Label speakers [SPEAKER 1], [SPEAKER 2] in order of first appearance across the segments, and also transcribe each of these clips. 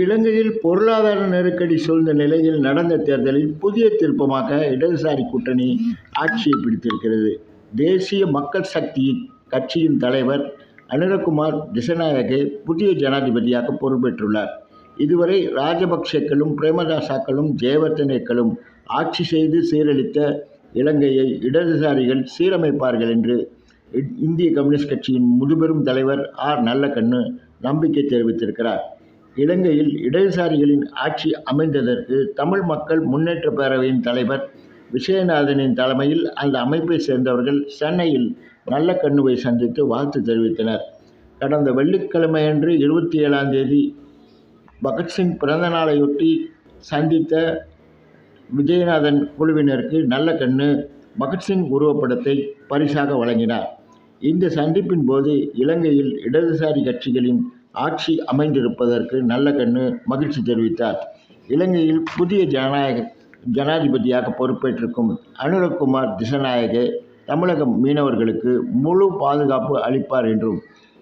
[SPEAKER 1] இலங்கையில் பொருளாதார நெருக்கடி சூழ்ந்த நிலையில் நடந்த தேர்தலில் புதிய திருப்பமாக இடதுசாரி கூட்டணி ஆட்சியை பிடித்திருக்கிறது தேசிய மக்கள் சக்தி கட்சியின் தலைவர் அனுரகுமார் திசநாயகே புதிய ஜனாதிபதியாக பொறுப்பேற்றுள்ளார் இதுவரை ராஜபக்சேக்களும் பிரேமதாசாக்களும் ஜெயவர்த்தனேக்களும் ஆட்சி செய்து சீரழித்த இலங்கையை இடதுசாரிகள் சீரமைப்பார்கள் என்று இந்திய கம்யூனிஸ்ட் கட்சியின் முதுபெரும் தலைவர் ஆர் நல்லக்கண்ணு நம்பிக்கை தெரிவித்திருக்கிறார் இலங்கையில் இடதுசாரிகளின் ஆட்சி அமைந்ததற்கு தமிழ் மக்கள் முன்னேற்ற பேரவையின் தலைவர் விஜயநாதனின் தலைமையில் அந்த அமைப்பை சேர்ந்தவர்கள் சென்னையில் நல்ல கண்ணுவை சந்தித்து வாழ்த்து தெரிவித்தனர் கடந்த வெள்ளிக்கிழமையன்று இருபத்தி ஏழாம் தேதி பகத்சிங் பிறந்த நாளையொட்டி சந்தித்த விஜயநாதன் குழுவினருக்கு நல்ல கண்ணு பகத்சிங் உருவப்படத்தை பரிசாக வழங்கினார் இந்த சந்திப்பின் போது இலங்கையில் இடதுசாரி கட்சிகளின் ஆட்சி அமைந்திருப்பதற்கு நல்ல கண்ணு மகிழ்ச்சி தெரிவித்தார் இலங்கையில் புதிய ஜனநாயக ஜனாதிபதியாக பொறுப்பேற்றிருக்கும் அனுரகுமார் திசநாயகே தமிழக மீனவர்களுக்கு முழு பாதுகாப்பு அளிப்பார் என்றும்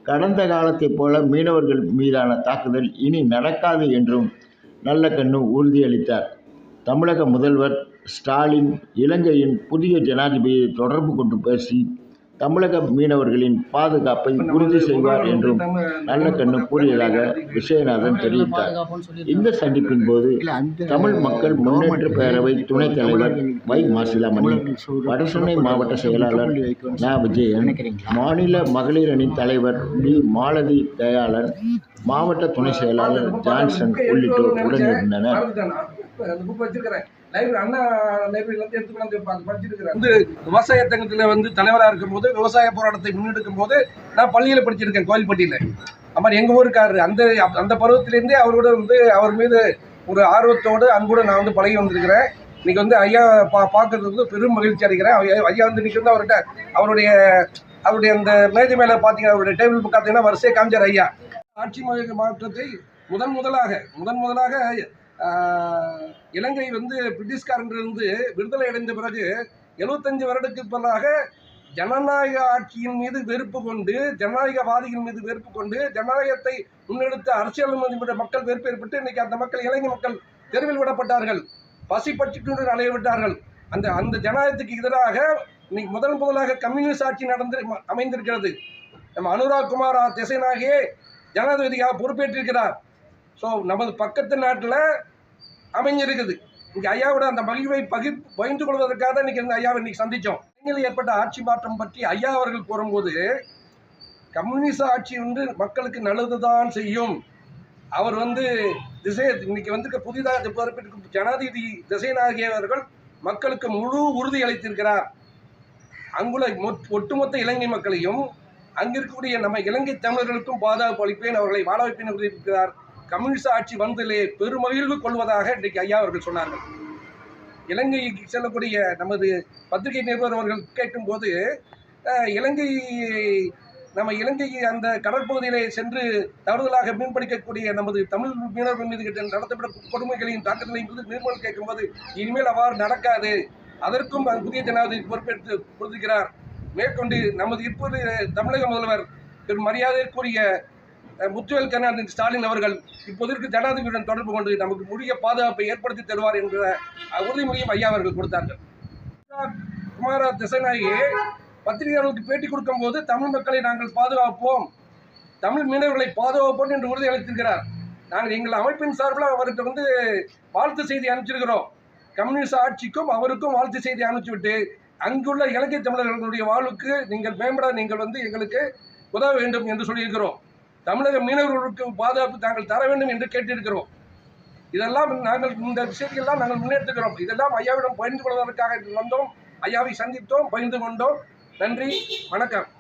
[SPEAKER 1] கடந்த காலத்தைப் போல மீனவர்கள் மீதான தாக்குதல் இனி நடக்காது என்றும் நல்ல கண்ணு உறுதியளித்தார் தமிழக முதல்வர் ஸ்டாலின் இலங்கையின் புதிய ஜனாதிபதியை தொடர்பு கொண்டு பேசி தமிழக மீனவர்களின் பாதுகாப்பை உறுதி செய்வார் என்றும் நல்ல கண்ணு கூறியதாக விஜயநாதன் தெரிவித்தார் இந்த சந்திப்பின் போது தமிழ் மக்கள் முன்னேற்ற பேரவை துணைத் தலைவர் வை மாசிலாமணி வடசென்னை மாவட்ட செயலாளர் நா விஜயன் மாநில மகளிர் அணி தலைவர் பி மாலதி தயாளன் மாவட்ட துணை செயலாளர் ஜான்சன் உள்ளிட்டோர் உடனிருந்தனர் அந்த புக் வச்சிருக்கிறேன் லைப்ரரி அண்ணா லைப்ரரியிலேருந்து எடுத்து கொண்டு அந்த இருக்கிறேன் வந்து விவசாய தங்கத்தில் வந்து தலைவராக இருக்கும் போது விவசாய போராட்டத்தை முன்னெடுக்கும் போது நான் பள்ளியில் படிச்சிருக்கேன் கோயில்பட்டியில் அம்மா எங்கள் ஊருக்காரர் அந்த அந்த பருவத்திலேருந்தே அவரோட
[SPEAKER 2] வந்து அவர் மீது ஒரு ஆர்வத்தோடு அன்போடு நான் வந்து பழகி வந்திருக்கிறேன் இன்னைக்கு வந்து ஐயா பா பார்க்கறது வந்து பெரும் மகிழ்ச்சி அடைகிறேன் ஐயா வந்து இன்னைக்கு வந்து அவர்கிட்ட அவருடைய அவருடைய அந்த மேஜை மேலே பார்த்தீங்கன்னா அவருடைய டேபிள் பார்த்தீங்கன்னா வரிசையை காமிச்சார் ஐயா ஆட்சி மாவட்டத்தை முதன் முதலாக முதன் முதலாக இலங்கை வந்து பிரிட்டிஷ்காரன்றிருந்து விடுதலை அடைந்த பிறகு எழுபத்தஞ்சு வருடத்துக்கு பிறகாக ஜனநாயக ஆட்சியின் மீது வெறுப்பு கொண்டு ஜனநாயகவாதிகள் மீது வெறுப்பு கொண்டு ஜனநாயகத்தை முன்னெடுத்த அரசியல் மக்கள் வெறுப்பு ஏற்பட்டு இன்னைக்கு அந்த மக்கள் இலங்கை மக்கள் தெருவில் விடப்பட்டார்கள் பசி பட்சிக்கு அலைய விட்டார்கள் அந்த அந்த ஜனநாயகத்துக்கு எதிராக இன்னைக்கு முதல் முதலாக கம்யூனிஸ்ட் ஆட்சி நடந்து அமைந்திருக்கிறது நம்ம அனுராக் குமார் திசைநாயகியே ஜனாதிபதியாக பொறுப்பேற்றிருக்கிறார் ஸோ நமது பக்கத்து நாட்டில் அமைஞ்சிருக்குது இங்கே ஐயாவோட அந்த மகிழ்வை பகிர் பகிர்ந்து கொள்வதற்காக தான் இன்றைக்கி ஐயாவை இன்றைக்கி சந்தித்தோம் இலங்கையில் ஏற்பட்ட ஆட்சி மாற்றம் பற்றி ஐயா அவர்கள் கூறும்போது கம்யூனிச ஆட்சி வந்து மக்களுக்கு நல்லது தான் செய்யும் அவர் வந்து திசை இன்னைக்கு வந்திருக்க புதிதாக பொறுப்பேற்கும் ஜனாதிபதி திசைநாயகியவர்கள் மக்களுக்கு முழு உறுதி அளித்திருக்கிறார் அங்குள்ள ஒட்டுமொத்த இலங்கை மக்களையும் அங்கிருக்கக்கூடிய நம்ம இலங்கை தமிழர்களுக்கும் பாதுகாப்பு அளிப்பேன் அவர்களை வாழ வைப்பேன் இருக்கிறார் கம்யூனிஸ்ட் ஆட்சி வந்ததிலே பெருமகிழ்வு கொள்வதாக இன்றைக்கு ஐயா அவர்கள் சொன்னார்கள் இலங்கைக்கு செல்லக்கூடிய நமது பத்திரிகை நிருபர் அவர்கள் கேட்கும்போது இலங்கை நம்ம இலங்கை அந்த கடற்பகுதியிலே சென்று தவறுதலாக மீன்பிடிக்கக்கூடிய நமது தமிழ் மீனவர்கள் மீது நடத்தப்பட கொடுமைகளின் தாக்கத்தினை நிர்மூலம் கேட்கும்போது இனிமேல் அவ்வாறு நடக்காது அதற்கும் புதிய ஜனாதிபதி பொறுப்பேற்று கொடுத்திருக்கிறார் மேற்கொண்டு நமது இப்போது தமிழக முதல்வர் பெரும் மரியாதைக்குரிய முத்துவேல் கருணாநிதி ஸ்டாலின் அவர்கள் இப்போதற்கு ஜனாதிபதியுடன் தொடர்பு கொண்டு நமக்கு முடிய பாதுகாப்பை ஏற்படுத்தி தருவார் என்ற உறுதிமொழியும் ஐயா அவர்கள் கொடுத்தார்கள் குமார திசைநாயகி பத்திரிகையாளர்களுக்கு பேட்டி கொடுக்கும் போது தமிழ் மக்களை நாங்கள் பாதுகாப்போம் தமிழ் மீனவர்களை பாதுகாப்போம் என்று உறுதி அளித்திருக்கிறார் நாங்கள் எங்கள் அமைப்பின் சார்பில் அவருக்கு வந்து வாழ்த்து செய்தி அனுப்பிச்சிருக்கிறோம் கம்யூனிஸ்ட் ஆட்சிக்கும் அவருக்கும் வாழ்த்து செய்தி அனுப்பிச்சுவிட்டு அங்குள்ள இலங்கை தமிழர்களுடைய வாழ்வுக்கு நீங்கள் மேம்பட நீங்கள் வந்து எங்களுக்கு உதவ வேண்டும் என்று சொல்லியிருக்கிறோம் தமிழக மீனவர்களுக்கு பாதுகாப்பு தாங்கள் தர வேண்டும் என்று கேட்டிருக்கிறோம் இதெல்லாம் நாங்கள் இந்த விஷயத்தையெல்லாம் நாங்கள் முன்னெடுத்துக்கிறோம் இதெல்லாம் ஐயாவிடம் பகிர்ந்து கொள்வதற்காக வந்தோம் ஐயாவை சந்தித்தோம் பகிர்ந்து கொண்டோம் நன்றி வணக்கம்